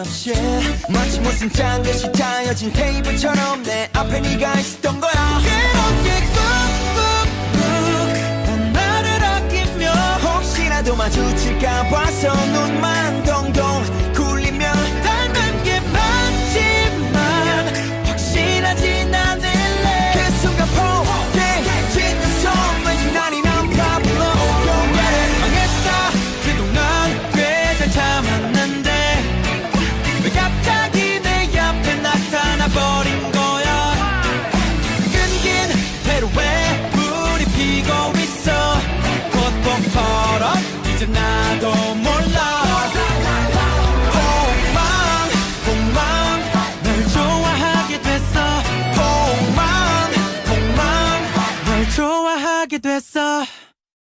없이 마치 무슨 짠듯이 짜여진 테이블처럼 내 앞에 네가 있었던 거야. 그렇게 꾹꾹꾹 난 나를 아끼며 혹시라도 마주칠까 봐서 눈만 동동 이제 나도 몰라. 폭망 폭망 널 좋아하게 됐어. 폭망 폭망 널 좋아하게 됐어